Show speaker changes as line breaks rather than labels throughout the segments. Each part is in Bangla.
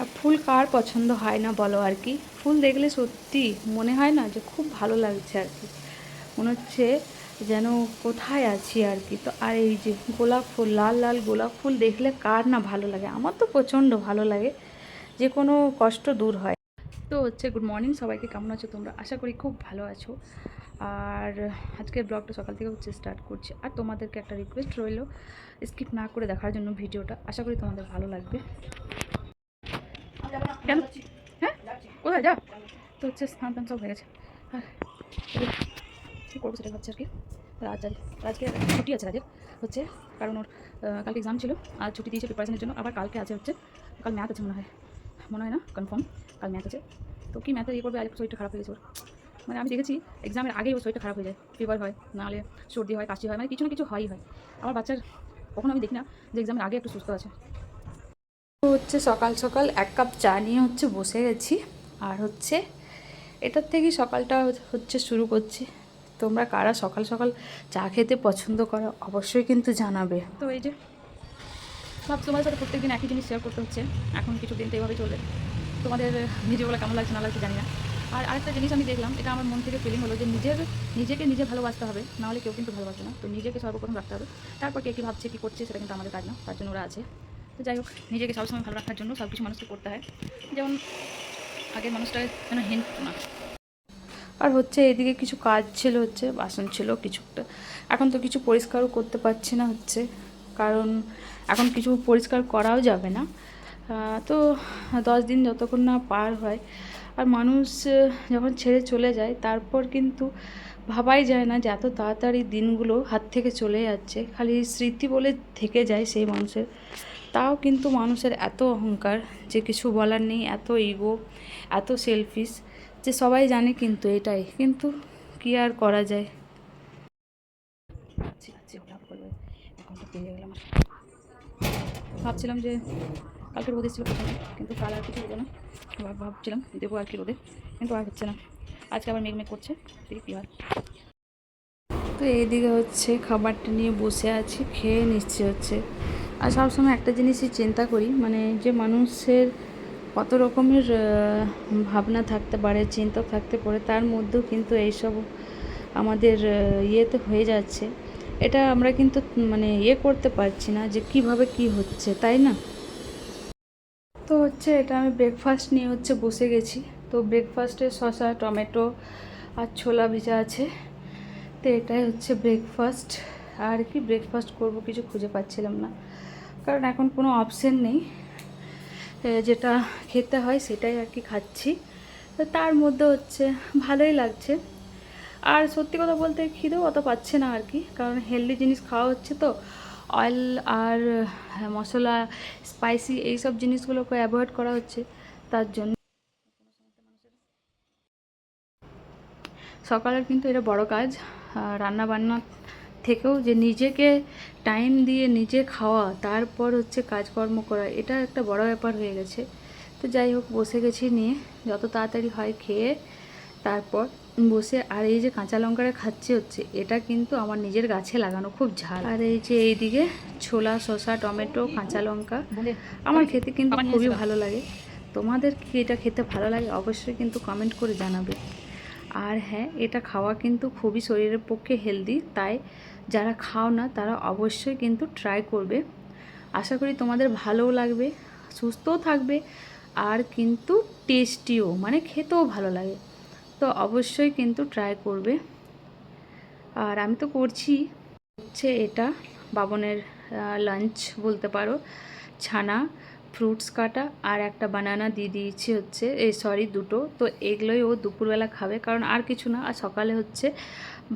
আর ফুল কার পছন্দ হয় না বলো আর কি? ফুল দেখলে সত্যি মনে হয় না যে খুব ভালো লাগছে আর কি। মনে হচ্ছে যেন কোথায় আছি আর কি। তো আর এই যে গোলাপ ফুল, লাল লাল গোলাপ ফুল দেখলে কার না ভালো লাগে? আমার তো প্রচণ্ড ভালো লাগে, যে কোনো কষ্ট দূর হয়। তো হচ্ছে গুড মর্নিং, সবাইকে কেমন আছো তোমরা? আশা করি খুব ভালো আছো। আর আজকের ব্লগটা সকাল থেকে হচ্ছে স্টার্ট করছি। আর তোমাদেরকে একটা রিকোয়েস্ট রইল স্কিপ না করে দেখার জন্য ভিডিওটা। আশা করি তোমাদের ভালো লাগবে। কেন? হ্যাঁ? কোথায়? যা। তো হচ্ছে স্নান টান সব হয়ে গেছে। আর কী করব সেটা ভাবছি আর কি। আজ আজকে ছুটি আছে রাজের। হচ্ছে কারণ ওর কালকে এক্সাম ছিল। আর ছুটি দিয়েছে প্রিপারেশনের জন্য। আবার কালকে আছে হচ্ছে কাল ম্যাথ আছে মনে হয়। মনে হয় না? কনফার্ম কাল ম্যাথ আছে। তো কি ম্যাথে ইয়ে করবে? একটু শরীরটা খারাপ হয়ে গেছে ওর। মানে আমি দেখেছি এক্সামের আগেই ওর শরীরটা খারাপ হয়ে যায়। ফিভার হয়, নাহলে সর্দি হয়, কাশি হয় মানে কিছু না কিছু হয়ই হয়। আমার বাচ্চার কখনো আমি দেখি না যে এক্সামের আগে একটু সুস্থ আছে। হচ্ছে সকাল সকাল এক কাপ চা নিয়ে হচ্ছে বসে গেছি। আর হচ্ছে এটার থেকেই সকালটা হচ্ছে শুরু করছি। তোমরা কারা সকাল সকাল চা খেতে পছন্দ করো অবশ্যই কিন্তু জানাবে। তো এই যে ভাব তোমাদের সাথে প্রত্যেকদিন একই জিনিস শেয়ার করতে হচ্ছে। এখন কিছুদিন তো এইভাবে চলে। তোমাদের ভিডিওগুলো কেমন লাগছে না লাগছে জানি না। আর আরেকটা জিনিস আমি দেখলাম, এটা আমার মন থেকে ফিলিং হলো যে নিজের, নিজেকে নিজে ভালোবাসতে হবে নাহলে কেউ কিন্তু ভালোবাসবে না। তো নিজেকে সর্বপ্রথম রাখতে হবে। তারপর কে কী ভাবছে, কী করছে, সেটা কিন্তু আমাদের কাজ না, তার জন্য ওরা আছে। তো যাই হোক, নিজেকে সবসময় ভালো রাখার জন্য সব কিছু মানুষকে করতে হয়। যেমন আগের মানুষটা যেন হেন না। আর হচ্ছে এদিকে কিছু কাজ ছিল হচ্ছে, বাসন ছিল কিছুটা। এখন তো কিছু পরিষ্কারও করতে পারছি না হচ্ছে, কারণ এখন কিছু পরিষ্কার করাও যাবে না। তো দশ দিন যতক্ষণ না পার হয়, আর মানুষ যখন ছেড়ে চলে যায়, তারপর কিন্তু ভাবাই যায় না যে এত তাড়াতাড়ি দিনগুলো হাত থেকে চলে যাচ্ছে। খালি স্মৃতি বলে থেকে যায় সেই মানুষের। তাও কিন্তু মানুষের এত অহংকার যে কিছু বলার নেই, এত ইগো এত সেলফিশ যে সবাই জানে কিন্তু এটাই। কিন্তু কি আর করা যায়? ভাবছিলাম যে কালকে রোদে ছিল কিন্তু কাল আর কিছু দেবো না। ভাব- ভাবছিলাম দেবো আর কি রোদে, কিন্তু আর হচ্ছে না। আজকে আবার মেঘ মেঘ করছে, দেখি কী হয়। তো এইদিকে হচ্ছে খাবারটা নিয়ে বসে আছি, খেয়ে নিচ্ছে হচ্ছে। আর সবসময় একটা জিনিসই চিন্তা করি মানে যে মানুষের কত রকমের ভাবনা থাকতে পারে, চিন্তা থাকতে পারে, তার মধ্যেও কিন্তু এইসব আমাদের ইয়েতে হয়ে যাচ্ছে। এটা আমরা কিন্তু মানে ইয়ে করতে পারছি না যে কীভাবে কি হচ্ছে, তাই না? তো হচ্ছে এটা আমি ব্রেকফাস্ট নিয়ে হচ্ছে বসে গেছি। তো ব্রেকফাস্টে শসা, টমেটো আর ছোলা ভেজা আছে। তো এটাই হচ্ছে ব্রেকফাস্ট আর কি ব্রেকফাস্ট করব কিছু খুঁজে পাচ্ছিলাম না। কারণ এখন কোনো অপশন নেই। যেটা খেতে হয় সেটাই আর কি খাচ্ছি। তো তার মধ্যে হচ্ছে ভালোই লাগছে। আর সত্যি কথা বলতে খিদেও অত পাচ্ছে না আর কি। কারণ হেলদি জিনিস খাওয়া হচ্ছে তো। অয়েল আর হ্যাঁ, মশলা স্পাইসি এইসব জিনিসগুলোকে অ্যাভয়েড করা হচ্ছে। তার জন্য। সকালের কিন্তু এটা বড় কাজ। রান্না বান্না থেকেও যে নিজেকে টাইম দিয়ে নিজে খাওয়া তারপর হচ্ছে কাজকর্ম করা এটা একটা বড় ব্যাপার হয়ে গেছে। তো যাই হোক বসে গেছি নিয়ে যত তাড়াতাড়ি হয় খেয়ে তারপর বসে আর এই যে কাঁচা লঙ্কাটা খাচ্ছি হচ্ছে এটা কিন্তু আমার নিজের গাছে লাগানো খুব ঝাল। আর এই যে এইদিকে ছোলা শসা টমেটো কাঁচা লঙ্কা আমার খেতে কিন্তু খুবই ভালো লাগে। তোমাদের কি এটা খেতে ভালো লাগে? অবশ্যই কিন্তু কমেন্ট করে জানাবে। আর হ্যাঁ এটা খাওয়া কিন্তু খুবই শরীরের পক্ষে হেলদি তাই যারা খাও না, তারা অবশ্যই কিন্তু ট্রাই করবে। আশা করি তোমাদের ভালোও লাগবে, সুস্থও থাকবে, আর কিন্তু টেস্টিও মানে খেতেও ভালো লাগে। তো অবশ্যই কিন্তু ট্রাই করবে। আর আমি তো করছি, হচ্ছে এটা, বাবনের লাঞ্চ বলতে পারো, ছানা। ফ্রুটস কাটা আর একটা বানানা দিয়ে দিয়েছি হচ্ছে, এই সরি দুটো। তো এগুলোই ও দুপুরবেলা খাবে, কারণ আর কিছু না, আর সকালে হচ্ছে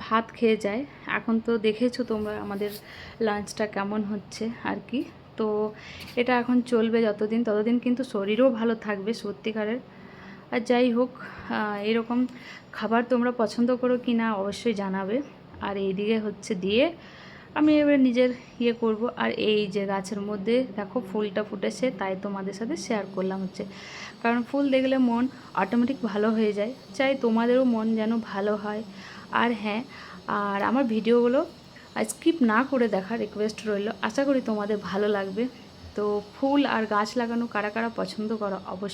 ভাত খেয়ে যায়। এখন তো দেখেছ তোমরা আমাদের লাঞ্চটা কেমন হচ্ছে আর কি। তো এটা এখন চলবে যতদিন, ততদিন কিন্তু শরীরও ভালো থাকবে সত্যিকারের। আর যাই হোক এরকম খাবার তোমরা পছন্দ করো কি না অবশ্যই জানাবে। আর এইদিকে হচ্ছে দিয়ে আমি এবার নিজের ইয়ে করব। আর এই যে গাছের মধ্যে দেখো ফুলটা ফুটেছে, তাই তোমাদের সাথে শেয়ার করলাম হচ্ছে। কারণ ফুল দেখলে মন অটোমেটিক ভালো হয়ে যায়। চাই তোমাদেরও মন যেন ভালো হয়। আর হ্যাঁ আর আমার ভিডিওগুলো স্কিপ না করে দেখার রিকোয়েস্ট রইল। আশা করি তোমাদের ভালো লাগবে। তো ফুল আর গাছ লাগানো কারা কারা পছন্দ করো অবশ্যই